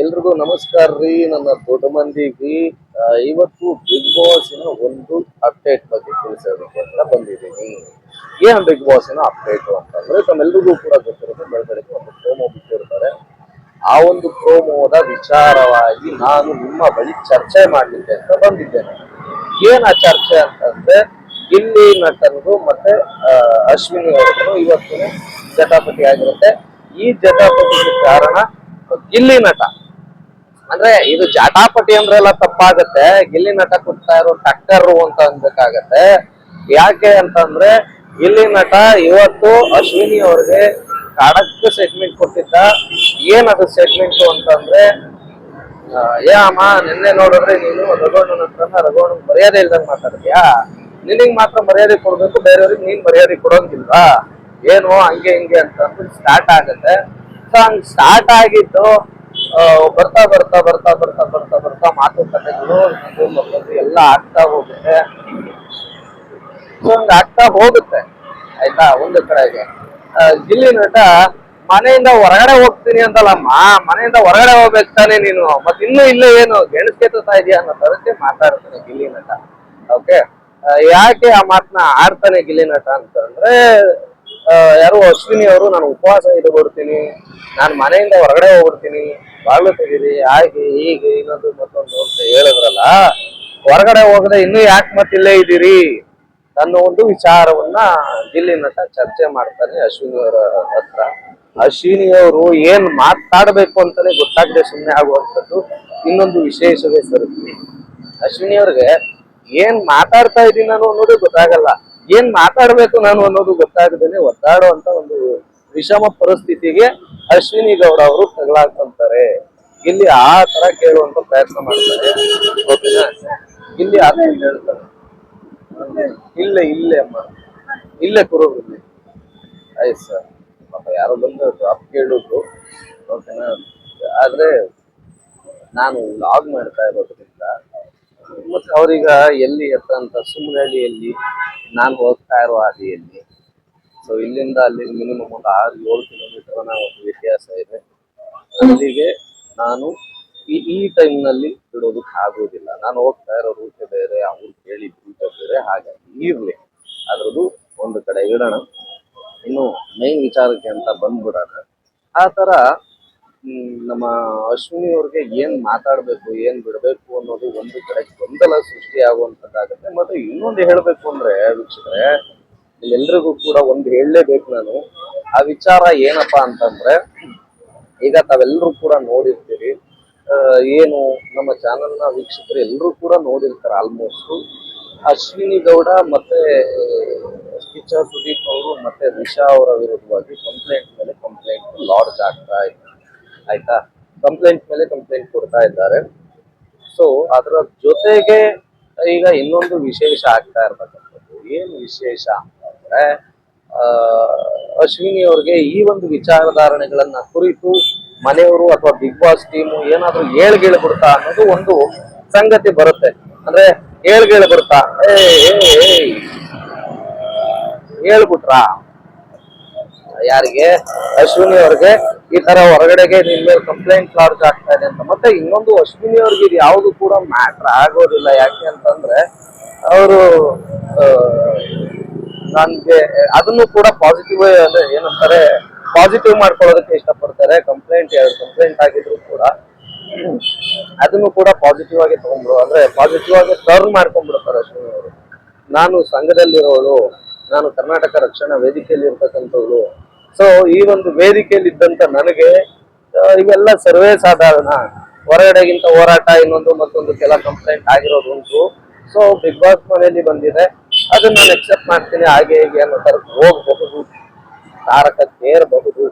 ಎಲ್ರಿಗೂ ನಮಸ್ಕಾರ ರೀ, ನನ್ನ ದೊಡ್ಡ ಮಂದಿಗೆ ಇವತ್ತು ಬಿಗ್ ಬಾಸಿನ ಒಂದು ಅಪ್ಡೇಟ್ ಬಗ್ಗೆ ತಿಳಿಸೋದಕ್ಕೆ ಬಂದಿದ್ದೀನಿ. ಏನ್ ಬಿಗ್ ಬಾಸಿನ ಅಪ್ಡೇಟ್ ಅಂತಂದ್ರೆ, ತಮ್ಮೆಲ್ರಿಗೂ ಕೂಡ ಗೊತ್ತಿರೋದು ಬೆಳಗಡೆ ಒಂದು ಪ್ರೋಮೋ ಬಿಟ್ಟಿರ್ತಾರೆ. ಆ ಒಂದು ಪ್ರೋಮೋದ ವಿಚಾರವಾಗಿ ನಾನು ನಿಮ್ಮ ಬಳಿ ಚರ್ಚೆ ಮಾಡಲಿಕ್ಕೆ ಅಂತ ಬಂದಿದ್ದೇನೆ. ಏನ್ ಆ ಚರ್ಚೆ ಅಂತಂದ್ರೆ ಇಲ್ಲಿ ನಟನರು ಮತ್ತೆ ಅಶ್ವಿನಿ ಅವರು ಇವತ್ತು ಜಟಾಪಟಿ ಆಗಿರುತ್ತೆ. ಈ ಜಟಾಪಟಿಗೆ ಕಾರಣ ಗಿಲ್ಲಿ ನಟ. ಅಂದ್ರೆ ಇದು ಜಟಾಪಟಿ ಅಂದ್ರೆಲ್ಲ ತಪ್ಪಾಗತ್ತೆ. ಗಿಲ್ಲಿ ನಟ ಕೊಡ್ತಾ ಇರೋ ಟಕ್ಕರ್ ಅಂತ ಅನ್ಬೇಕಾಗತ್ತೆ. ಯಾಕೆ ಅಂತಂದ್ರೆ ಗಿಲ್ಲಿ ನಟ ಇವತ್ತು ಅಶ್ವಿನಿ ಅವ್ರಿಗೆ ಕಾಡಕ್ಕೆ ಸೆಟ್ಮೆಂಟ್ ಕೊಟ್ಟಿದ್ದ. ಏನದು ಸೆಟ್ಮೆಂಟ್ ಅಂತಂದ್ರೆ ಏ ಅಮ್ಮ, ನಿನ್ನೆ ನೋಡಿದ್ರೆ ನೀನು ರಘೋಣನ ಹತ್ರನ ರಘೋಣ ಮರ್ಯಾದೆ ಇಲ್ದಂಗ್ ಮಾತಾಡ್ತೀಯಾ? ನಿನಗ್ ಮಾತ್ರ ಮರ್ಯಾದೆ ಕೊಡ್ಬೇಕು, ಬೇರೆಯವ್ರಿಗೆ ನೀನ್ ಮರ್ಯಾದೆ ಕೊಡೋಂಗಿಲ್ವಾ? ಏನು ಹಂಗೆ ಹಿಂಗೆ ಅಂತ ಸ್ಟಾರ್ಟ್ ಆಗತ್ತೆ. ಸೊ ಹಂಗ್ ಸ್ಟಾರ್ಟ್ ಆಗಿದ್ದು ಬರ್ತಾ ಬರ್ತಾ ಬರ್ತಾ ಬರ್ತಾ ಬರ್ತಾ ಬರ್ತಾ ಮಾತುಕತೆಗಳು ಎಲ್ಲ ಆಗ್ತಾ ಹೋಗುತ್ತೆ. ಹಂಗ ಆಗ್ತಾ ಹೋಗುತ್ತೆ, ಆಯ್ತಾ? ಒಂದು ಕಡೆಗೆ. ಇಲ್ಲಿ ನಟ ಮನೆಯಿಂದ ಹೊರಗಡೆ ಹೋಗ್ತೀನಿ ಅಂತಲ್ಲಮ್ಮ. ಮನೆಯಿಂದ ಹೊರಗಡೆ ಹೋಗ್ಬೇಕು ತಾನೆ ನೀನು. ಮತ್ ಇನ್ನು ಇಲ್ಲ ಏನು? ಗೆಣಸ್ಕೆತ್ತಾ ಇದೆಯಾ ಅನ್ನೋ ತರಕ್ಕೆ ಮಾತಾಡ್ತಾನೆ ಗಿಲ್ಲಿ ನಟ. ಓಕೆ? ಯಾಕೆ ಆ ಮಾತನ್ನ ಆಡ್ತಾನೆ ಗಿಲ್ಲಿ ನಟ ಅಂತಂದ್ರೆ ಯಾರು ಅಶ್ವಿನಿ ಅವರು, ನಾನು ಉಪವಾಸ ಇದು ಬರ್ತೀನಿ ನಾನು ಮನೆಯಿಂದ ಹೊರಗಡೆ ಹೋಗ್ಬಿಡ್ತೀನಿ. ಬಾಗ್ಲು ಹಾಗೆ ಹೀಗೆ ಇನ್ನೊಂದು ಮತ್ತೊಂದು ಅಂತ ಹೇಳಿದ್ರಲ್ಲ, ಹೊರಗಡೆ ಹೋಗದೆ ಇನ್ನೂ ಯಾಕೆ ಮತ್ತಿಲ್ಲೇ ಇದ್ದೀರಿ? ಅನ್ನೋ ಒಂದು ವಿಚಾರವನ್ನ ಗಿಲ್ಲಿ ನಟ ಚರ್ಚೆ ಮಾಡ್ತಾನೆ ಅಶ್ವಿನಿ ಅವರ ಹತ್ರ. ಅಶ್ವಿನಿ ಅವರು ಏನ್ ಮಾತಾಡ್ಬೇಕು ಅಂತಾನೆ ಗೊತ್ತಾಗದೆ ಸುಮ್ಮನೆ ಆಗುವಂಥದ್ದು ಇನ್ನೊಂದು ವಿಶೇಷವೇ ಸರಿ ಅಶ್ವಿನಿ ಅವ್ರಿಗೆ ಏನ್ ಮಾತಾಡ್ತಾ ಇದ್ದೀನಿ ನಾನು ಅನ್ನೋದು ಗೊತ್ತಾಗಲ್ಲ. ಏನ್ ಮಾತಾಡ್ಬೇಕು ನಾನು ಅನ್ನೋದು ಗೊತ್ತಾಗದೇನೆ ಒತ್ತಾಡುವಂತ ಒಂದು ವಿಷಮ ಪರಿಸ್ಥಿತಿಗೆ ಅಶ್ವಿನಿ ಗೌಡ ಅವರು ತಗಲಾಕೊಂತಾರೆ ಇಲ್ಲಿ ಆ ತರ ಕೇಳುವಂತ ಪ್ರಯತ್ನ ಮಾಡ್ತಾರೆ. ಓಕೆನಾ? ಇಲ್ಲಿ ಆ ತರ ಹೇಳ್ತಾರೆ ಇಲ್ಲೇ ಇಲ್ಲೇ ಅಮ್ಮ. ಇಲ್ಲೇ ಕುರೋಗಿಲ್ಲಿ ಆಯ್ತು ಸರ್. ಪಾಪ ಯಾರು ಬಂದು ಅಪ್ ಕೇಳಿದ್ರು. ಓಕೆನಾ? ಆದ್ರೆ ನಾನು ಲಾಗ್ ಮಾಡ್ತಾ ಇರೋದ್ರಿಂದ ಮತ್ತೆ ಅವ್ರೀಗ ಎಲ್ಲಿ ಅಂತ ಸುಮ್ಮನಹಳ್ಳಿಯಲ್ಲಿ ನಾನು ಹೋಗ್ತಾ ಇರೋ ಹಾದಿಯಲ್ಲಿ ಸೊ ಇಲ್ಲಿಂದ ಅಲ್ಲಿ ಮಿನಿಮಮ್ ಒಂದು ಆರು ಏಳು ಕಿಲೋಮೀಟರ್ ಒಂದು ವ್ಯತ್ಯಾಸ ಇದೆ. ಅಲ್ಲಿಗೆ ನಾನು ಈ ಈ ಟೈಮ್ನಲ್ಲಿ ಬಿಡೋದಕ್ಕೆ ಆಗೋದಿಲ್ಲ ನಾನು ಹೋಗ್ತಾ ಇರೋ ರೂಟ್ ಬೇರೆ ಅವ್ರು ಕೇಳಿ ರೂಟ್ ಬೇರೆ ಹಾಗಾಗಿ ಇರ್ಲಿ. ಅದ್ರದ್ದು ಒಂದು ಕಡೆ ಇಡೋಣ. ಇನ್ನು ಮೇನ್ ವಿಚಾರಕ್ಕೆ ಅಂತ ಬಂದ್ಬಿಡೋಣ. ಆ ತರ ನಮ್ಮ ಅಶ್ವಿನಿ ಅವ್ರಿಗೆ ಏನ್ ಮಾತಾಡ್ಬೇಕು, ಏನ್ ಬಿಡಬೇಕು ಅನ್ನೋದು ಒಂದು ಕಡೆ ಗೊಂದಲ ಸೃಷ್ಟಿ ಆಗುವಂತದ್ದಾಗುತ್ತೆ ಮತ್ತೆ ಇನ್ನೊಂದು ಹೇಳ್ಬೇಕು ಅಂದ್ರೆ, ವೀಕ್ಷಕರೇ ಎಲ್ರಿಗೂ ಕೂಡ ಒಂದು ಹೇಳಲೇಬೇಕು ನಾನು. ಆ ವಿಚಾರ ಏನಪ್ಪಾ ಅಂತಂದ್ರೆ, ಈಗ ತಾವೆಲ್ಲರೂ ಕೂಡ ನೋಡಿರ್ತೀರಿ. ಏನು ನಮ್ಮ ಚಾನೆಲ್ನ ವೀಕ್ಷಕರು ಎಲ್ಲರೂ ಕೂಡ ನೋಡಿರ್ತಾರೆ ಆಲ್ಮೋಸ್ಟ್ ಅಶ್ವಿನಿ ಗೌಡ ಮತ್ತೆ, ಕಿಚ್ಚ ಸುದೀಪ್ ಅವರು ಮತ್ತೆ ರಿಷಾ ಅವರ ವಿರುದ್ಧವಾಗಿ ಕಂಪ್ಲೇಂಟ್ ಮೇಲೆ ಕಂಪ್ಲೇಂಟ್ ಲಾಡ್ಜ್ ಆಗ್ತಾ ಇದೆ ಆಯ್ತಾ? ಕಂಪ್ಲೇಂಟ್ ಮೇಲೆ ಕಂಪ್ಲೇಂಟ್ ಕೊಡ್ತಾ ಇದ್ದಾರೆ. ಸೊ ಅದರ ಜೊತೆಗೆ ಈಗ ಇನ್ನೊಂದು ವಿಶೇಷ ಆಗ್ತಾ ಇರತಕ್ಕಂಥದ್ದು. ಏನು ವಿಶೇಷ? ಆ, ಅಶ್ವಿನಿ ಅವ್ರಿಗೆ ಈ ಒಂದು ವಿಚಾರಧಾರಣೆಗಳನ್ನ ಕುರಿತು ಮನೆಯವರು ಅಥವಾ ಬಿಗ್ ಬಾಸ್ ಟೀಮು ಏನಾದ್ರೂ ಏಳ್ಗೇಳು ಬಿಡ್ತಾ ಅನ್ನೋದು ಒಂದು ಸಂಗತಿ ಬರುತ್ತೆ. ಅಂದ್ರೆ ಏಳ್ಗೇಳು ಬಿಡ್ತಾ ಏ ಹೇಳ್ಬಿಟ್ರಾ ಯಾರಿಗೆ? ಅಶ್ವಿನಿ ಅವ್ರಿಗೆ. ಈ ತರ ಹೊರಗಡೆಗೆ ನಿಮ್ ಮೇಲೆ ಕಂಪ್ಲೇಂಟ್ ಲಾಡ್ಜ್ ಆಗ್ತಾ ಇದೆ ಅಂತ. ಮತ್ತೆ ಇನ್ನೊಂದು ಅಶ್ವಿನಿ ಅವ್ರಿಗೆ ಇದು ಯಾವುದು ಕೂಡ ಮ್ಯಾಟ್ರ್ ಆಗೋದಿಲ್ಲ. ಯಾಕೆ ಅಂತಂದ್ರೆ ಅವರು ನನ್ಗೆ ಅದನ್ನು ಕೂಡ ಪಾಸಿಟಿವ್ ಅಂದ್ರೆ ಏನಂತಾರೆ ಪಾಸಿಟಿವ್ ಮಾಡ್ಕೊಳ್ಳೋದಕ್ಕೆ ಇಷ್ಟಪಡ್ತಾರೆ. ಕಂಪ್ಲೇಂಟ್ ಎರಡು ಕಂಪ್ಲೇಂಟ್ ಆಗಿದ್ರು ಕೂಡ. ಅದನ್ನು ಕೂಡ ಪಾಸಿಟಿವ್ ಆಗಿ ತಗೊಂಡ್ರು. ಅಂದ್ರೆ ಪಾಸಿಟಿವ್ ಆಗಿ ಟರ್ನ್ ಮಾಡ್ಕೊಂಡ್ಬಿಡ್ತಾರೆ ಅಶ್ವಿನಿ ಅವರು. ನಾನು ಸಂಘದಲ್ಲಿರೋದು ನಾನು ಕರ್ನಾಟಕ ರಕ್ಷಣಾ ವೇದಿಕೆಯಲ್ಲಿ ಇರ್ತಕ್ಕಂಥವ್ರು. ಸೊ ಈ ಒಂದು ವೇದಿಕೆಯಲ್ಲಿ ಇದ್ದಂತ ನನಗೆ ಇವೆಲ್ಲ ಸರ್ವೇ ಸಾಧಾರಣ. ಹೊರಗಡೆಗಿಂತ ಹೋರಾಟ, ಇನ್ನೊಂದು ಮತ್ತೊಂದು ಕೆಲ ಕಂಪ್ಲೇಂಟ್ ಆಗಿರೋದು ಉಂಟು ಸೊ ಬಿಗ್ ಬಾಸ್ ಮನೆಯಲ್ಲಿ ಬಂದಿದೆ. ಅದನ್ನ ನಾನು ಎಕ್ಸೆಪ್ಟ್ ಮಾಡ್ತೀನಿ, ಹಾಗೆ ಹೀಗೆ ಅನ್ನೋ ತರ ಹೋಗಬಹುದು ತಾರಕಕ್ಕೇರಬಹುದು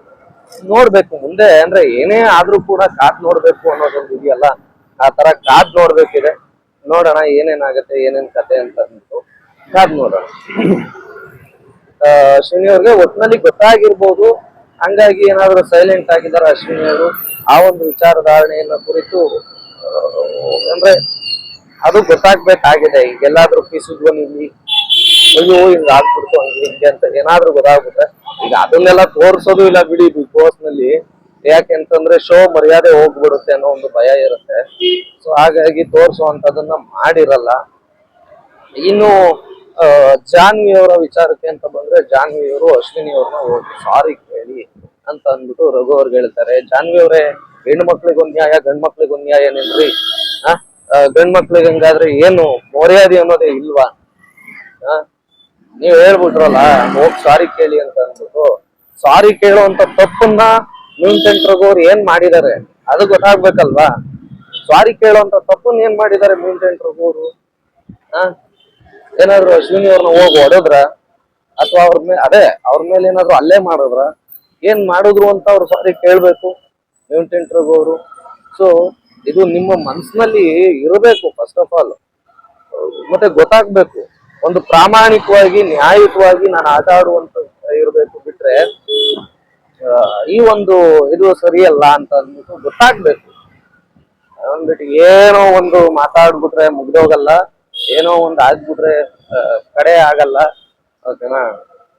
ನೋಡ್ಬೇಕು ಮುಂದೆ, ಅಂದ್ರೆ ಏನೇ ಆದ್ರೂ ಕೂಡ ಕಾದ್ ನೋಡ್ಬೇಕು ಅನ್ನೋದೊಂದು ಇದೆಯಲ್ಲ, ಆ ತರ ಕಾದ್ ನೋಡ್ಬೇಕಿದೆ. ನೋಡೋಣ, ಏನೇನಾಗತ್ತೆ, ಏನೇನ್ ಕತೆ ಅಂತ ಕಾದ್ ನೋಡೋಣ. ಅಶ್ವಿನಿ ಅವ್ರಿಗೆ ಒಟ್ಟಿನಲ್ಲಿ ಗೊತ್ತಾಗಿರ್ಬೋದು. ಹಂಗಾಗಿ ಏನಾದ್ರು ಸೈಲೆಂಟ್ ಆಗಿದ್ದಾರೆ ಅಶ್ವಿನಿ ಅವರು. ಆ ಒಂದು ವಿಚಾರಧಾರಣೆಯನ್ನ ಕುರಿತು ಅಂದ್ರೆ ಅದು ಗೊತ್ತಾಗ್ಬೇಕಾಗಿದೆ. ಈಗೆಲ್ಲಾದ್ರೂ ಪಿಸುಧ್ವನಿಲಿ ಅಯ್ಯೋ, ಹಿಂಗ ಆಗ್ಬಿಡ್ತು, ಹಂಗೆ ಹಿಂಗೆ ಅಂತ ಏನಾದ್ರೂ ಗೊತ್ತಾಗ್ಬಿಟ್ರೆ ಈಗ ಅದನ್ನೆಲ್ಲ ತೋರ್ಸೋದು ಇಲ್ಲ ಬಿಡಿ ಬಿಗ್ ಬಾಸ್ನಲ್ಲಿ. ಯಾಕೆಂತಂದ್ರೆ ಶೋ ಮರ್ಯಾದೆ ಹೋಗ್ಬಿಡುತ್ತೆ ಅನ್ನೋ ಒಂದು ಭಯ ಇರುತ್ತೆ. ಸೊ ಹಾಗಾಗಿ ತೋರಿಸುವಂತದನ್ನ ಮಾಡಿರಲ್ಲ. ಇನ್ನು ಜಾನ್ವಿ ಅವರ ವಿಚಾರಕ್ಕೆ ಅಂತ ಬಂದ್ರೆ ಜಾನ್ವಿ ಅವರು ಅಶ್ವಿನಿ ಅವ್ರನ್ನ ಹೋಗಿ ಸಾರಿ ಕೇಳಿ ಅಂತ ಅಂದ್ಬಿಟ್ಟು ರಘು ಅವ್ರಿಗೆ ಹೇಳ್ತಾರೆ. ಜಾನ್ವಿ ಅವರೇ, ಹೆಣ್ಣು ಮಕ್ಳಿಗೆ ಒಂದ್ ನ್ಯಾಯ, ಗಂಡ್ ಮಕ್ಳಿಗೆ ಒಂದ್ ನ್ಯಾಯ ಏನೇನ್ರಿ ಆ ಗಂಡ್ ಮಕ್ಳಿಗೆ ಹಂಗಾದ್ರೆ ಏನು ಮರ್ಯಾದೆ ಅನ್ನೋದೇ ಇಲ್ವಾ? ನೀವ್ ಹೇಳ್ಬಿಟ್ರಲ್ಲ, ಹೋಗ್ ಸಾರಿ ಕೇಳಿ ಅಂತ ಅಂದ್ಬಿಟ್ಟು ಸಾರಿ ಕೇಳುವಂತ ತಪ್ಪನ್ನ ಮ್ಯೂನ್ಟೆಂಟ್ ಸೆಂಟರ್ ಅವ್ರು ಏನ್ ಮಾಡಿದ್ದಾರೆ ಅದು ಗೊತ್ತಾಗ್ಬೇಕಲ್ವಾ? ಸಾರಿ ಕೇಳುವಂತ ತಪ್ಪನ್ನ ಏನ್ ಮಾಡಿದ್ದಾರೆ ಮ್ಯೂನ್ಟೆಂಟ್ ಸೆಂಟರ್ ಆ? ಏನಾದ್ರು ಅಶ್ವಿನಿ ಹೋಗಿ ಹೊಡೆದ್ರ? ಅಥವಾ ಅವ್ರ ಮೇಲೆ ಅದೇ, ಅವ್ರ ಮೇಲೆ ಏನಾದ್ರು ಅಲ್ಲೇ ಮಾಡಿದ್ರ? ಏನ್ ಮಾಡಿದ್ರು ಅಂತ ಅವ್ರು ಸಾರಿ ಕೇಳ್ಬೇಕು ಮ್ಯೂನ್ಟೆಂಟ್ ಸೆಂಟರ್ ಅವರು? ಸೊ ಇದು ನಿಮ್ಮ ಮನ್ಸಿನಲ್ಲಿ ಇರಬೇಕು ಫಸ್ಟ್ ಆಫ್ ಆಲ್ ಮತ್ತೆ ಗೊತ್ತಾಗ್ಬೇಕು. ಒಂದು ಪ್ರಾಮಾಣಿಕವಾಗಿ, ನ್ಯಾಯಯುತವಾಗಿ ನಾನು ಆಟ ಆಡುವಂತ ಇರಬೇಕು ಬಿಟ್ರೆ ಈ ಒಂದು ಇದು ಸರಿಯಲ್ಲ ಅಂತ ಅಂದ್ಬಿಟ್ಟು ಗೊತ್ತಾಗ್ಬೇಕು. ಅಂದ್ಬಿಟ್ಟು ಏನೋ ಒಂದು ಮಾತಾಡ್ಬಿಟ್ರೆ ಮುಗ್ದೋಗಲ್ಲ, ಏನೋ ಒಂದು ಆಗ್ಬಿಟ್ರೆ ಕಡೆ ಆಗಲ್ಲ. ಓಕೆನಾ?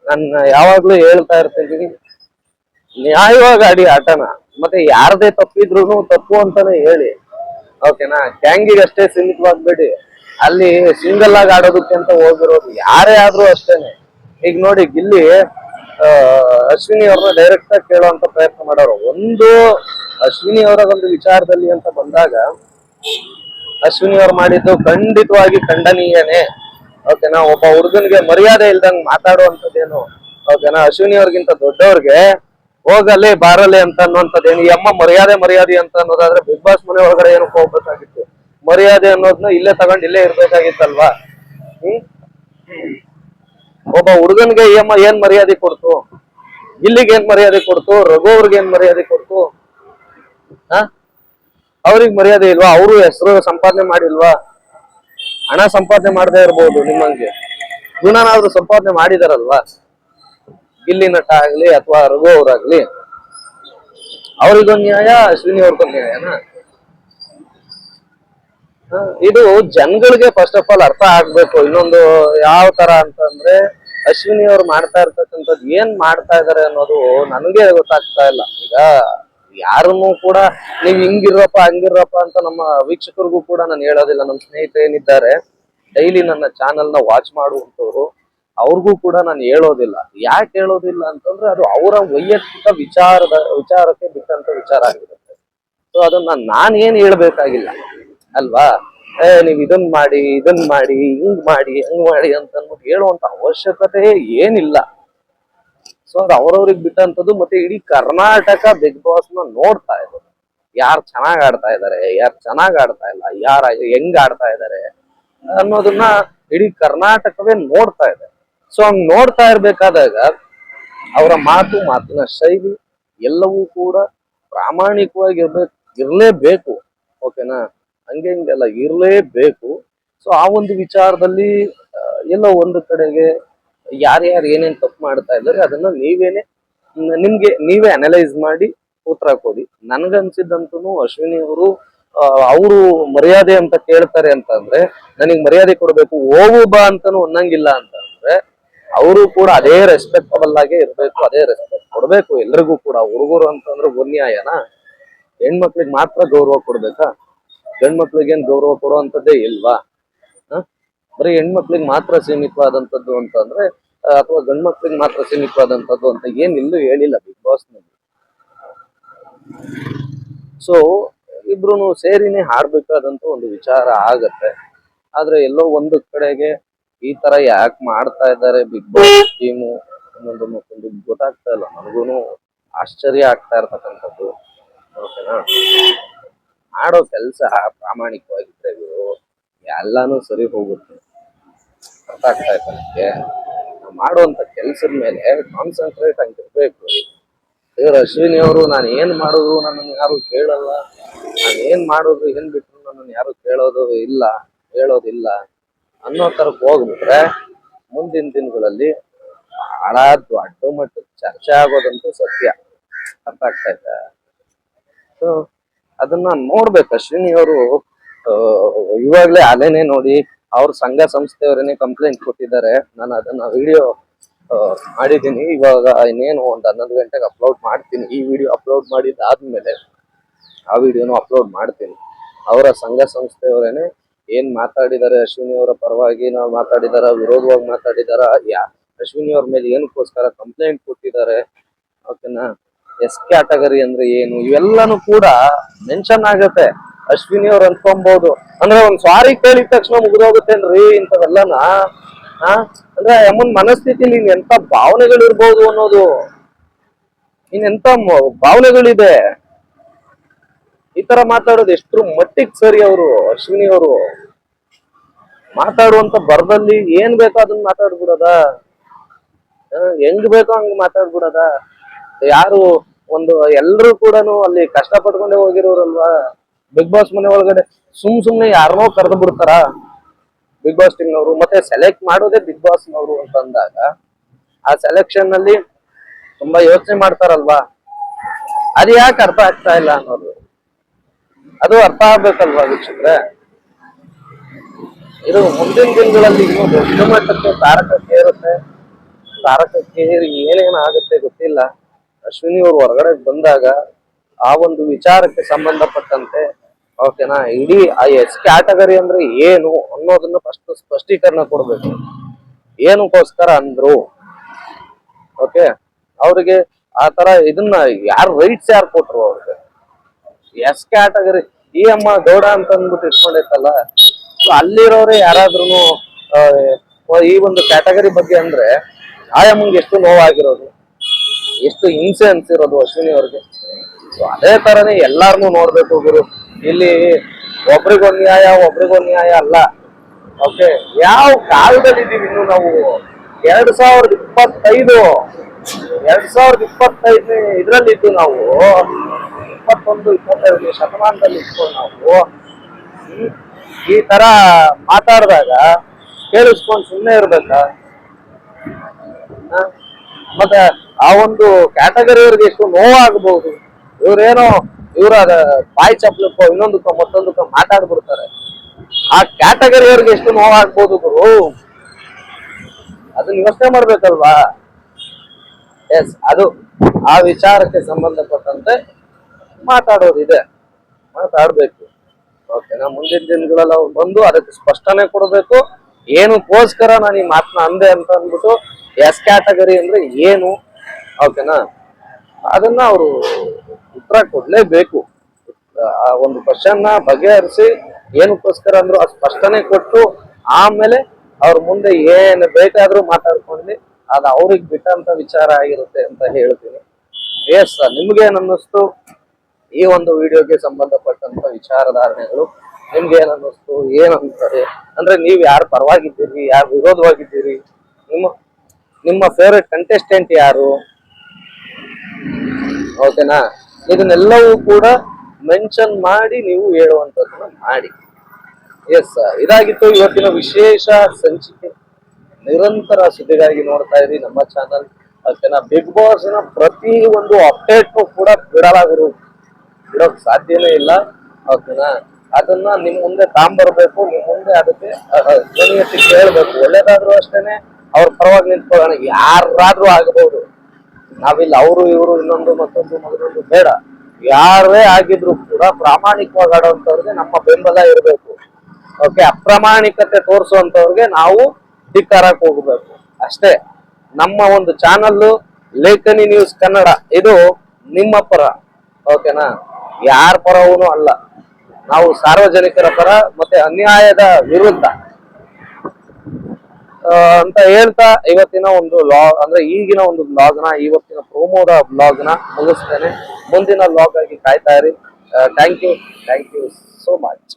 ನಾನು ಯಾವಾಗ್ಲೂ ಹೇಳ್ತಾ ಇರ್ತೀನಿ ನ್ಯಾಯವಾಗಿ ಆಡಿ ಆಟನ, ಮತ್ತೆ ಯಾರದೇ ತಪ್ಪಿದ್ರು ತಪ್ಪು ಅಂತಾನೆ ಹೇಳಿ. ಓಕೆನಾ? ಗ್ಯಾಂಗಿಗೆ ಅಷ್ಟೇ ಸೀಮಿತವಾಗ್ಬೇಡಿ. ಅಲ್ಲಿ ಸಿಂಗಲ್ ಆಗಿ ಆಡೋದಕ್ಕೆ ಅಂತ ಹೋಗಿರೋದು ಯಾರೇ ಆದ್ರೂ ಅಷ್ಟೇನೆ. ಈಗ ನೋಡಿ ಗಿಲ್ಲಿ ಆ, ಅಶ್ವಿನಿ ಅವ್ರನ್ನ ಡೈರೆಕ್ಟ್ ಆಗಿ ಕೇಳುವಂತ ಪ್ರಯತ್ನ ಮಾಡೋರು. ಒಂದು ಅಶ್ವಿನಿ ಅವರ ಒಂದು ವಿಚಾರದಲ್ಲಿ ಅಂತ ಬಂದಾಗ ಅಶ್ವಿನಿ ಅವ್ರು ಮಾಡಿದ್ದು ಖಂಡಿತವಾಗಿ ಖಂಡನೀಯನೇ. ಓಕೆನಾ ಒಬ್ಬ ಹುಡುಗನ್ಗೆ ಮರ್ಯಾದೆ ಇಲ್ದಂಗ್ ಮಾತಾಡುವಂತದ್ದೇನು ಓಕೆನಾ ಅಶ್ವಿನಿ ಅವ್ರಿಗಿಂತ ದೊಡ್ಡವ್ರಿಗೆ ಹೋಗಲಿ ಬಾರಲಿ ಅಂತ ಅನ್ನುವಂಥದ್ದೇನು. ಈ ಅಮ್ಮ ಮರ್ಯಾದೆ ಮರ್ಯಾದೆ ಅಂತ ಅನ್ನೋದಾದ್ರೆ ಬಿಗ್ ಬಾಸ್ ಮನೆ ಒಳಗಡೆ ಏನಕ್ಕೆ ಹೋಗ್ಬೇಕಾಗಿತ್ತು. ಮರ್ಯಾದೆ ಅನ್ನೋದನ್ನ ಇಲ್ಲೇ ತಗೊಂಡ್ ಇಲ್ಲೇ ಇರ್ಬೇಕಾಗಿತ್ತಲ್ವಾ? ಒಬ್ಬ ಹುಡುಗನ್ಗೆ ಏಮ ಏನ್ ಮರ್ಯಾದೆ ಕೊಡ್ತು? ಇಲ್ಲಿಗೆ ಏನ್ ಮರ್ಯಾದೆ ಕೊಡ್ತು? ರಘು ಅವ್ರಿಗೆ ಏನ್ ಮರ್ಯಾದೆ ಕೊಡ್ತು? ಹ? ಅವ್ರಿಗೆ ಮರ್ಯಾದೆ ಇಲ್ವಾ? ಅವರು ಹೆಸರು ಸಂಪಾದನೆ ಮಾಡಿಲ್ವಾ? ಹಣ ಸಂಪಾದನೆ ಮಾಡದೇ ಇರ್ಬೋದು ನಿಮ್ಮಂಗೆ. ಗುಣನಾದ್ರೂ ಸಂಪಾದನೆ ಮಾಡಿದಾರಲ್ವಾ? ಗಿಲ್ಲಿ ನಟ ಆಗ್ಲಿ ಅಥವಾ ರಘು ಅವ್ರಾಗ್ಲಿ. ಅವ್ರಿಗೊಂದು ನ್ಯಾಯ ಅಶ್ವಿನಿ ಅವ್ರಿಗೊಂದು ನ್ಯಾಯನಾ? ಇದು ಜನಗಳಿಗೆ ಫಸ್ಟ್ ಆಫ್ ಆಲ್ ಅರ್ಥ ಆಗ್ಬೇಕು. ಇನ್ನೊಂದು ಯಾವ ತರ ಅಂತಂದ್ರೆ ಅಶ್ವಿನಿ ಅವ್ರು ಮಾಡ್ತಾ ಇರ್ತಕ್ಕಂಥದ್ದು ಏನ್ ಮಾಡ್ತಾ ಇದಾರೆ ಅನ್ನೋದು ನನಗೆ ಗೊತ್ತಾಗ್ತಾ ಇಲ್ಲ. ಈಗ ಯಾರನ್ನು ಕೂಡ ನೀವ್ ಹಿಂಗಿರಪ್ಪ ಹಂಗಿರಪ್ಪ ಅಂತ ನಮ್ಮ ವೀಕ್ಷಕರಿಗೂ ಕೂಡ ನಾನು ಹೇಳೋದಿಲ್ಲ. ನಮ್ಮ ಸ್ನೇಹಿತರು ಏನಿದ್ದಾರೆ ಡೈಲಿ ನನ್ನ ಚಾನೆಲ್ನ ವಾಚ್ ಮಾಡುವಂತವ್ರು ಅವ್ರಿಗೂ ಕೂಡ ನಾನು ಹೇಳೋದಿಲ್ಲ. ಯಾಕೆ ಹೇಳೋದಿಲ್ಲ ಅಂತಂದ್ರೆ ಅದು ಅವರ ವೈಯಕ್ತಿಕ ವಿಚಾರದ, ವಿಚಾರಕ್ಕೆ ಬಿಟ್ಟಂತ ವಿಚಾರ ಆಗಿರುತ್ತೆ ಸೊ ಅದನ್ನ ನಾನ್ ಏನ್ ಹೇಳ್ಬೇಕಾಗಿಲ್ಲ. ಅಲ್ವಾ? ಏ, ನೀವ್ ಇದನ್ ಮಾಡಿ ಇದನ್ ಮಾಡಿ, ಹಿಂಗ್ ಮಾಡಿ, ಹಂಗ್ ಮಾಡಿ ಅಂತ ಅನ್ಬಿಟ್ಟು ಹೇಳುವಂತ ಅವಶ್ಯಕತೆ ಏನಿಲ್ಲ. ಸೊ ಅದು ಅವ್ರವ್ರಿಗೆ ಬಿಟ್ಟಂತದ್ದು ಮತ್ತೆ ಇಡೀ ಕರ್ನಾಟಕ ಬಿಗ್ ಬಾಸ್ನ ನೋಡ್ತಾ ಇದ್ರು ಯಾರು ಚೆನ್ನಾಗ್ ಆಡ್ತಾ ಇದಾರೆ, ಯಾರು ಚೆನ್ನಾಗ್ ಆಡ್ತಾ ಇಲ್ಲ, ಯಾರ ಹೆಂಗ್ ಆಡ್ತಾ ಇದಾರೆ ಅನ್ನೋದನ್ನ ಇಡೀ ಕರ್ನಾಟಕವೇ ನೋಡ್ತಾ ಇದೆ. ಸೊ ಹಂಗ್ ನೋಡ್ತಾ ಇರ್ಬೇಕಾದಾಗ ಅವರ ಮಾತು, ಮಾತಿನ ಶೈಲಿ ಎಲ್ಲವೂ ಕೂಡ ಪ್ರಾಮಾಣಿಕವಾಗಿ ಇರ್ಬೇಕು, ಇರ್ಲೇಬೇಕು ಓಕೆನಾ ಹಂಗೆ ಹಿಂಗೆಲ್ಲ ಇರಲೇಬೇಕು. ಸೊ ಆ ಒಂದು ವಿಚಾರದಲ್ಲಿ ಎಲ್ಲ ಒಂದು ಕಡೆಗೆ ಯಾರ್ಯಾರು ಏನೇನು ತಪ್ಪು ಮಾಡ್ತಾ ಇದ್ದಾರೆ, ಅದನ್ನ ನೀವೇನೆ, ನಿಮಗೆ ನಿಮ್ಗೆ ನೀವೇ ಅನಲೈಸ್ ಮಾಡಿ ಉತ್ತರ ಕೊಡಿ. ನನ್ಗನ್ಸಿದ್ದಂತೂ ಅಶ್ವಿನಿ ಅವರು ಅವರು ಮರ್ಯಾದೆ ಅಂತ ಕೇಳ್ತಾರೆ ಅಂತಂದ್ರೆ, ನನಗ್ ಮರ್ಯಾದೆ ಕೊಡ್ಬೇಕು, ಹೋಗು ಬಾ ಅಂತಾನು ಅನ್ನಂಗಿಲ್ಲ ಅಂತಂದ್ರೆ, ಅವರು ಕೂಡ ಅದೇ ರೆಸ್ಪೆಕ್ಟಬಲ್ ಆಗೇ ಇರಬೇಕು, ಅದೇ ರೆಸ್ಪೆಕ್ಟ್ ಕೊಡ್ಬೇಕು. ಎಲ್ರಿಗೂ ಕೂಡ ಹುಡುಗರು ಅಂತಂದ್ರೆ ಗುನ್ಯಾಯನಾ ಹೆಣ್ಮಕ್ಳಿಗೆ ಮಾತ್ರ ಗೌರವ ಕೊಡ್ಬೇಕಾ? ಗಂಡ್ ಏನ್ ಗೌರವ ಕೊಡುವಂತದ್ದೇ ಇಲ್ವಾ? ಬರೀ ಹೆಣ್ಮಕ್ಳಿಗೆ ಮಾತ್ರ ಸೀಮಿತವಾದಂತದ್ದು ಅಂತಂದ್ರೆ ಆ, ಅಥವಾ ಗಂಡ್ ಮಕ್ಳಿಗೆ ಮಾತ್ರ ಸೀಮಿತವಾದಂತದ್ದು ಅಂತ ಏನ್ ಇಲ್ಲೂ ಹೇಳಿಲ್ಲ ಬಿಗ್ ಬಾಸ್ನಲ್ಲಿ. ಸೊ ಇಬ್ರು ಸೇರಿನೇ ಹಾಡ್ಬೇಕಾದಂತ ಒಂದು ವಿಚಾರ ಆಗತ್ತೆ. ಆದ್ರೆ ಎಲ್ಲೋ ಒಂದು ಕಡೆಗೆ ಈ ತರ ಯಾಕೆ ಮಾಡ್ತಾ ಇದ್ದಾರೆ ಬಿಗ್ ಬಾಸ್ ಟೀಮು ಅನ್ನೋದು ಮತ್ತೊಂದು ಗೊತ್ತಾಗ್ತಾ ಇಲ್ಲ. ನನಗೂನು ಆಶ್ಚರ್ಯ ಆಗ್ತಾ ಇರ್ತಕ್ಕಂಥದ್ದು. ಓಕೆನಾ ಮಾಡೋ ಕೆಲಸ ಪ್ರಾಮಾಣಿಕವಾಗಿದ್ರೆ ಇವರು ಎಲ್ಲಾನು ಸರಿ ಹೋಗುತ್ತೆ. ಅರ್ಥ ಆಗ್ತಾ ಇತ್ತು ನನಗೆ ನಾವು ಮಾಡುವಂತ ಕೆಲಸದ ಮೇಲೆ ಕಾನ್ಸಂಟ್ರೇಟ್ ಆಗಿರ್ಬೇಕು ಇವ್ರು ಅಶ್ವಿನಿ ಅವರು, ನಾನು ಏನ್ ಮಾಡೋದು ನನ್ನನ್ನು ಯಾರು ಕೇಳಲ್ಲ. ನಾನು ಏನ್ ಮಾಡೋದು, ಏನ್ ಬಿಟ್ರು ನನ್ನನ್ನು ಯಾರು ಕೇಳೋದು ಇಲ್ಲ ಹೇಳೋದಿಲ್ಲ ಅನ್ನೋ ತರಕ್ ಹೋಗ್ಬಿಟ್ರೆ ಮುಂದಿನ ದಿನಗಳಲ್ಲಿ ಬಹಳ ದೊಡ್ಡ ಮಟ್ಟದ ಚರ್ಚೆ ಆಗೋದಂತೂ ಸತ್ಯ. ಅರ್ಥ ಆಗ್ತಾ ಇತ್ತು ಸೊ ಅದನ್ನ ನೋಡ್ಬೇಕು. ಅಶ್ವಿನಿ ಅವರು ಇವಾಗ್ಲೇ ಅಲೆನೇ ನೋಡಿ ಅವ್ರ ಸಂಘ ಸಂಸ್ಥೆಯವರೇನೆ ಕಂಪ್ಲೇಂಟ್ ಕೊಟ್ಟಿದ್ದಾರೆ. ನಾನು ಅದನ್ನ ವಿಡಿಯೋ ಮಾಡಿದ್ದೀನಿ. ಇವಾಗ ಇನ್ನೇನು ಒಂದು ಹನ್ನೊಂದು ಗಂಟೆಗೆ ಅಪ್ಲೋಡ್ ಮಾಡ್ತೀನಿ. ಈ ವಿಡಿಯೋ ಅಪ್ಲೋಡ್ ಮಾಡಿದ್ದಾದ್ಮೇಲೆ ಆ ವಿಡಿಯೋನು ಅಪ್ಲೋಡ್ ಮಾಡ್ತೀನಿ. ಅವರ ಸಂಘ ಸಂಸ್ಥೆಯವರೇನೆ ಏನ್ ಮಾತಾಡಿದ್ದಾರೆ ಅಶ್ವಿನಿ ಅವರ ಪರವಾಗಿ ನಾವು ಮಾತಾಡಿದಾರ, ವಿರೋಧವಾಗಿ ಮಾತಾಡಿದಾರ, ಯಾ ಅಶ್ವಿನಿ ಅವ್ರ ಮೇಲೆ ಏನಕ್ಕೋಸ್ಕರ ಕಂಪ್ಲೇಂಟ್ ಕೊಟ್ಟಿದ್ದಾರೆ ಓಕೆನಾ ಎಸ್ ಕ್ಯಾಟಗರಿ ಅಂದ್ರೆ ಏನು? ಇವೆಲ್ಲನೂ ಕೂಡ ಮೆನ್ಷನ್ ಆಗತ್ತೆ. ಅಶ್ವಿನಿ ಅವ್ರು ಅನ್ಕೊಂಬಹುದು ಅಂದ್ರೆ ಒಂದ್ ಸಾರಿ ಕೇಳಿದ ತಕ್ಷಣ ಮುಗಿದೋಗುತ್ತೇನ್ರಿ ಇಂಥವೆಲ್ಲನ? ಹಾ ಅಂದ್ರೆ ಅಮ್ಮನ್ ಮನಸ್ಥಿತಿ ಇನ್ ಎಂತ ಭಾವನೆಗಳಿರ್ಬೋದು ಅನ್ನೋದು. ಇನ್ ಎಂತ ಭಾವನೆಗಳಿದೆ? ಈ ತರ ಮಾತಾಡೋದು ಎಷ್ಟ್ರ ಮಟ್ಟಿಗೆ ಸರಿ ಅವರು, ಅಶ್ವಿನಿ ಅವರು? ಮಾತಾಡುವಂತ ಬರದಲ್ಲಿ ಏನ್ ಬೇಕೋ ಅದನ್ನ ಮಾತಾಡ್ಬಿಡದ? ಹೆಂಗ್ ಬೇಕೋ ಹಂಗ್ ಮಾತಾಡ್ಬಿಡೋದ? ಯಾರು ಒಂದು ಎಲ್ರು ಕೂಡನು ಅಲ್ಲಿ ಕಷ್ಟ ಪಟ್ಕೊಂಡೆ ಹೋಗಿರೋರಲ್ವಾ? ಬಿಗ್ ಬಾಸ್ ಮನೆ ಒಳಗಡೆ ಸುಮ್ ಸುಮ್ನೆ ಯಾರನ್ನೋ ಕರೆದು ಬಿಡ್ತಾರ? ಬಿಗ್ ಬಾಸ್ ಟೀಮ್ ನವರು. ಮತ್ತೆ ಸೆಲೆಕ್ಟ್ ಮಾಡೋದೇ ಬಿಗ್ ಬಾಸ್ ನವರು ಅಂತ ಅಂದಾಗ ಆ ಸೆಲೆಕ್ಷನ್ನಲ್ಲಿ ತುಂಬಾ ಯೋಚನೆ ಮಾಡ್ತಾರಲ್ವಾ? ಅದು ಯಾಕೆ ಅರ್ಥ ಆಗ್ತಾ ಇಲ್ಲ ಅನ್ನೋದು. ಅದು ಅರ್ಥ ಆಗ್ಬೇಕಲ್ವಾ ವೀಕ್ಷಕ್ರೆ? ಇದು ಮುಂದಿನ ದಿನಗಳಲ್ಲಿ ಇನ್ನೂ ದೊಡ್ಡ ಮಟ್ಟಕ್ಕೆ ತಾರಕಕ್ಕೆ ಇರುತ್ತೆ ತಾರಕಕ್ಕೆ ಏರಿ ಏನೇನ್ ಆಗುತ್ತೆ ಗೊತ್ತಿಲ್ಲ. ಅಶ್ವಿನಿ ಅವ್ರು ಹೊರಗಡೆ ಬಂದಾಗ ಆ ಒಂದು ವಿಚಾರಕ್ಕೆ ಸಂಬಂಧಪಟ್ಟಂತೆ ಓಕೆನಾ ಇಡೀ ಆ ಎಸ್ ಕ್ಯಾಟಗರಿ ಅಂದ್ರೆ ಏನು ಅನ್ನೋದನ್ನ ಫಸ್ಟ್ ಸ್ಪಷ್ಟೀಕರಣ ಕೊಡ್ಬೇಕು. ಏನಕ್ಕೋಸ್ಕರ ಅಂದ್ರು? ಓಕೆ ಅವರಿಗೆ ಆ ತರ ಇದನ್ನ ಯಾರು ರೈಟ್ಸ್ ಯಾರು ಕೊಟ್ರು ಅವ್ರಿಗೆ? ಎಸ್ ಕ್ಯಾಟಗರಿ, ಈ ಅಮ್ಮ ಗೌಡ ಅಂತ ಅಂದ್ಬಿಟ್ಟು ಇಟ್ಕೊಂಡೈತಲ್ಲ ಸೊ ಅಲ್ಲಿರೋರೆ ಯಾರಾದ್ರೂ ಈ ಒಂದು ಕ್ಯಾಟಗರಿ ಬಗ್ಗೆ ಅಂದ್ರೆ, ಆ ಎಷ್ಟು ನೋವಾಗಿರೋದು? ಎಷ್ಟು ಹಿಂಸೆ ಅನ್ಸಿರೋದು ಅಶ್ವಿನಿ ಅವ್ರಿಗೆ. ಸೊ ಅದೇ ತರನೇ ಎಲ್ಲಾರ್ನು ನೋಡ್ಬೇಕು ಗುರು. ಇಲ್ಲಿ ಒಬ್ರಿಗೊಂದ್ ನ್ಯಾಯ ಒಬ್ರಿಗೊಂದ್ ನ್ಯಾಯ ಅಲ್ಲ. ಓಕೆ ಯಾವ ಕಾಲದಲ್ಲಿ ಇದೀವಿ ಇನ್ನು ನಾವು? ಎರಡ್ ಸಾವಿರದ ಇಪ್ಪತ್ತೈದು, ಎರಡ್ ಸಾವಿರದ ಇಪ್ಪತ್ತೈದು ಇದ್ರಲ್ಲಿ ಇದ್ದು ನಾವು, ಇಪ್ಪತ್ತೊಂದು, ಇಪ್ಪತ್ತೈದನೇ ಶತಮಾನದಲ್ಲಿ ಇಟ್ಕೊಂಡು ನಾವು. ಈ ತರ ಮಾತಾಡಿದಾಗ ಕೇಳಿಸ್ಕೊಂಡು ಸುಮ್ಮನೆ ಇರ್ಬೇಕಾ? ಮತ್ತೆ ಆ ಒಂದು ಕ್ಯಾಟಗರಿಯವ್ರಿಗೆ ಎಷ್ಟು ನೋವಾಗಬಹುದು ಇವ್ರೇನೋ ಇವ್ರ ಬಾಯಿ ಚಪ್ಪಲಕ್ಕೋ ಇನ್ನೊಂದಕ್ಕೋ, ಮತ್ತೊಂದಕ್ಕೋ ಮಾತಾಡ್ಬಿಡ್ತಾರೆ. ಆ ಕ್ಯಾಟಗರಿಯವ್ರಿಗೆ ಎಷ್ಟು ನೋವಾಗ್ಬೋದು ಗುರು? ಅದನ್ನ ಯೋಚನೆ ಮಾಡ್ಬೇಕಲ್ವಾ? ಎಸ್ ಅದು ಆ ವಿಚಾರಕ್ಕೆ ಸಂಬಂಧಪಟ್ಟಂತೆ ಮಾತಾಡೋದಿದೆ. ಮಾತಾಡ್ಬೇಕು. ಓಕೆನಾ ಮುಂದಿನ ದಿನಗಳಲ್ಲಿ ಅವ್ರು ಬಂದು ಅದಕ್ಕೆ ಸ್ಪಷ್ಟನೆ ಕೊಡಬೇಕು. ಏನಕ್ಕೋಸ್ಕರ ನಾನು ಈ ಮಾತನ್ನ ಅಂದೆ ಅಂತ ಅಂದ್ಬಿಟ್ಟು ಎಸ್ ಕ್ಯಾಟಗರಿ ಅಂದ್ರೆ ಏನು? ಓಕೆನಾ ಅದನ್ನ ಅವರು ಉತ್ತರ ಕೊಡ್ಲೇಬೇಕು. ಆ ಒಂದು ಕ್ವಶನ್ ಬಗೆಹರಿಸಿ ಏನಕ್ಕೋಸ್ಕರ ಅಂದ್ರು ಅದು ಸ್ಪಷ್ಟನೆ ಕೊಟ್ಟು ಆಮೇಲೆ ಅವ್ರ ಮುಂದೆ ಏನು ಬೇಕಾದ್ರೂ ಮಾತಾಡ್ಕೊಂಡು ಅದು ಅವ್ರಿಗೆ ಬಿಟ್ಟಂತ ವಿಚಾರ ಆಗಿರುತ್ತೆ ಅಂತ ಹೇಳ್ತೀನಿ. ಎಸ್ ನಿಮ್ಗೆ ಅನ್ನಿಸ್ತು? ಈ ಒಂದು ವಿಡಿಯೋಗೆ ಸಂಬಂಧಪಟ್ಟಂತ ವಿಚಾರಧಾರಣೆಗಳು ನಿಮ್ಗೆ ಏನನ್ನಿಸ್ತು ಅನ್ನಿಸ್ತು? ಏನ್ ಅಂತಾರೆ ಅಂದ್ರೆ ನೀವ್ ಯಾರು ಪರವಾಗಿದ್ದೀರಿ? ಯಾರು ವಿರೋಧವಾಗಿದ್ದೀರಿ? ನಿಮ್ಮ ನಿಮ್ಮ ಫೇವ್ರೆಟ್ ಕಂಟೆಸ್ಟೆಂಟ್ ಯಾರು? ಓಕೆನಾ? ಇದನ್ನೆಲ್ಲವೂ ಕೂಡ ಮೆನ್ಷನ್ ಮಾಡಿ ನೀವು ಹೇಳುವಂಥದ್ದನ್ನು ಮಾಡಿ. ಎಸ್ ಇದಾಗಿತ್ತು ಇವತ್ತಿನ ವಿಶೇಷ ಸಂಚಿಕೆ. ನಿರಂತರ ಸುದ್ದಿಗಾಗಿ ನೋಡ್ತಾ ಇರಿ ನಮ್ಮ ಚಾನಲ್ ಓಕೆನಾ? ಬಿಗ್ ಬಾಸ್ ಪ್ರತಿ ಒಂದು ಅಪ್ಡೇಟ್ ಕೂಡ ಬಿಡಲಾಗರು ಬಿಡೋಕ್ ಸಾಧ್ಯನೇ ಇಲ್ಲ. ಓಕೆನಾ? ಅದನ್ನ ನಿಮ್ ಮುಂದೆ ತಾಂಬರ್ಬೇಕು, ನಿಮ್ ಮುಂದೆ ಅದಕ್ಕೆ ಕೇಳ್ಬೇಕು. ಒಳ್ಳೇದಾದ್ರೂ ಅಷ್ಟೇನೆ. ಅವ್ರ ಪರವಾಗಿ ನಿಂತ್ಕೊಳ್ಳೋಣ. ಯಾರಾದ್ರೂ ಆಗಬಹುದು ನಾವಿಲ್ಲ ಅವರು, ಇವರು, ಇನ್ನೊಂದು ಮತ್ತೊಂದು ಮಗದೊಂದು ಬೇಡ. ಯಾರೇ ಆಗಿದ್ರು ಕೂಡ ಪ್ರಾಮಾಣಿಕವಾಗಿ ಆಡುವಂತವ್ರಿಗೆ ನಮ್ಮ ಬೆಂಬಲ ಇರಬೇಕು. ಓಕೆ ಅಪ್ರಾಮಾಣಿಕತೆ ತೋರಿಸುವಂತವ್ರಿಗೆ ನಾವು ಧಿಕ್ಕಾರಕ್ಕೆ ಹೋಗಬೇಕು. ಅಷ್ಟೇ, ನಮ್ಮ ಒಂದು ಚಾನಲ್ಲು ಲೇಖನಿ ನ್ಯೂಸ್ ಕನ್ನಡ, ಇದು ನಿಮ್ಮ ಪರ. ಓಕೆನಾ ಯಾರ ಪರವೂ ಅಲ್ಲ. ನಾವು ಸಾರ್ವಜನಿಕರ ಪರ ಮತ್ತೆ ಅನ್ಯಾಯದ ವಿರುದ್ಧ. ಅಂತ ಹೇಳ್ತಾ ಇವತ್ತಿನ ಒಂದು ಲಾಗ್ ಅಂದ್ರೆ ಈಗಿನ ಒಂದು ಬ್ಲಾಗ್ನ ಇವತ್ತಿನ ಪ್ರೋಮೋದ ಬ್ಲಾಗ್ನ ಮುಗಿಸ್ತೇನೆ. ಮುಂದಿನ ಬ್ಲಾಗ್ ಆಗಿ ಕಾಯ್ತಾ ಇರಿ. Thank you thank you so much